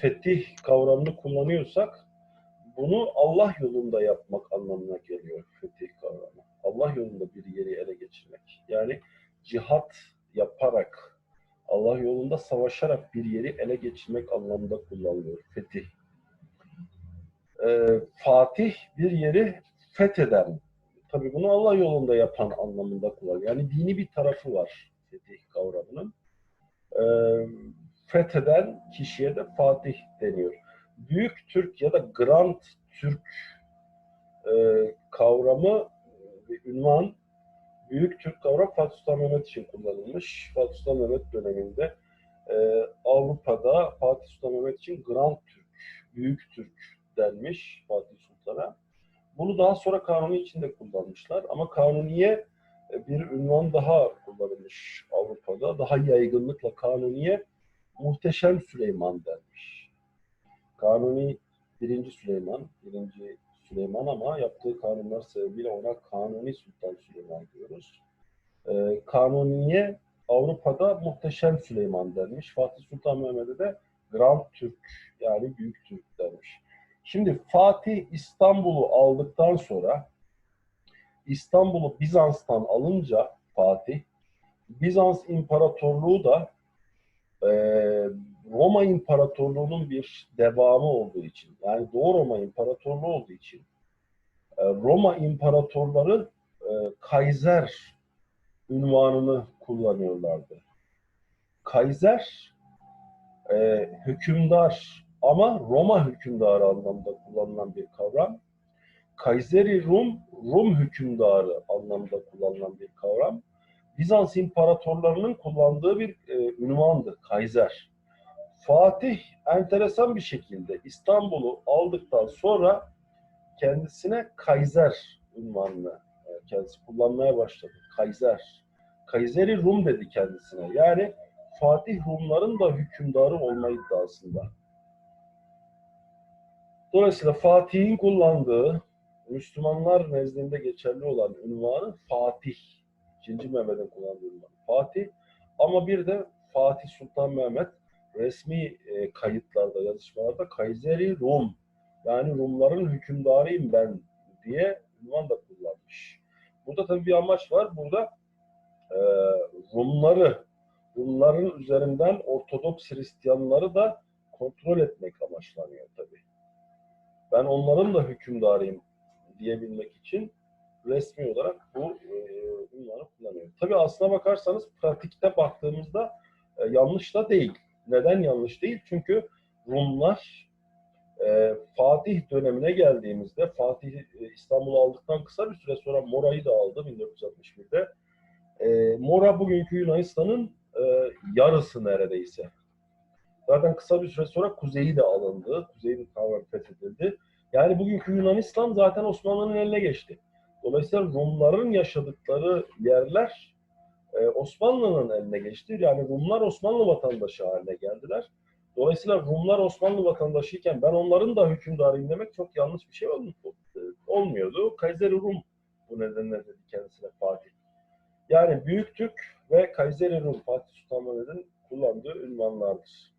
fetih kavramını kullanıyorsak bunu Allah yolunda yapmak anlamına geliyor fetih kavramı. Allah yolunda bir yeri ele geçirmek. Yani cihat yaparak, Allah yolunda savaşarak bir yeri ele geçirmek anlamında kullanılıyor fetih. Ee, Fatih bir yeri fetheden, tabii bunu Allah yolunda yapan anlamında kullanılıyor. Yani dini bir tarafı var fetih kavramının. Ee, fetheden kişiye de Fatih deniyor. Büyük Türk ya da Grand Türk e, kavramı bir ünvan Büyük Türk kavramı Fatih Sultan Mehmet için kullanılmış. Fatih Sultan Mehmet döneminde e, Avrupa'da Fatih Sultan Mehmet için Grand Türk, Büyük Türk denmiş Fatih Sultan'a. Bunu daha sonra Kanuni için de kullanmışlar ama Kanuni'ye e, bir ünvan daha kullanılmış Avrupa'da. Daha yaygınlıkla Kanuni'ye Muhteşem Süleyman denmiş. Kanuni birinci Süleyman, birinci Süleyman ama yaptığı kanunlar sebebiyle ona Kanuni Sultan Süleyman diyoruz. Ee, Kanuni'ye Avrupa'da Muhteşem Süleyman denmiş. Fatih Sultan Mehmet'e de Grand Türk yani Büyük Türk denmiş. Şimdi Fatih İstanbul'u aldıktan sonra İstanbul'u Bizans'tan alınca Fatih, Bizans İmparatorluğu da e, Roma İmparatorluğu'nun bir devamı olduğu için, yani Doğu Roma İmparatorluğu olduğu için e, Roma İmparatorları e, Kaiser ünvanını kullanıyorlardı. Kaiser e, hükümdar ama Roma hükümdarı anlamda kullanılan bir kavram. Kayseri Rum, Rum hükümdarı anlamda kullanılan bir kavram. Bizans imparatorlarının kullandığı bir e, ünvandır, Kaiser. Fatih enteresan bir şekilde İstanbul'u aldıktan sonra kendisine Kaiser ünvanını e, kendisi kullanmaya başladı. Kaiser. Kayseri Rum dedi kendisine. Yani Fatih Rumların da hükümdarı olma iddiasında. Dolayısıyla Fatih'in kullandığı Müslümanlar nezdinde geçerli olan ünvanı Fatih. İkinci Mehmet'in kullandığı ünvan. Fatih ama bir de Fatih Sultan Mehmet resmi e, kayıtlarda, yazışmalarda Kayseri Rum yani Rumların hükümdarıyım ben diye ünvan da kullanmış. Burada tabii bir amaç var. Burada e, Rumları, Rumların üzerinden Ortodoks Hristiyanları da kontrol etmek amaçlanıyor tabii. Ben onların da hükümdarıyım diyebilmek için resmi olarak bu e, ünvanı kullanıyor. Tabii aslına bakarsanız pratikte baktığımızda e, yanlış da değil. Neden yanlış değil? Çünkü Rumlar e, Fatih dönemine geldiğimizde Fatih İstanbul'u aldıktan kısa bir süre sonra Mora'yı da aldı 1461'de. E, Mora bugünkü Yunanistan'ın yarısı neredeyse. Zaten kısa bir süre sonra kuzeyi de alındı. Kuzeyi de tamamen fethedildi. Yani bugünkü Yunanistan zaten Osmanlı'nın eline geçti. Dolayısıyla Rumların yaşadıkları yerler e, Osmanlı'nın eline geçti. Yani Rumlar Osmanlı vatandaşı haline geldiler. Dolayısıyla Rumlar Osmanlı vatandaşıyken ben onların da hükümdarıyım demek çok yanlış bir şey olmuyordu. Kayseri Rum bu nedenle dedi kendisine Fatih. Yani Büyük Türk ve Kayseri Rum Fatih Sultan Mehmet'in kullandığı ünvanlardır.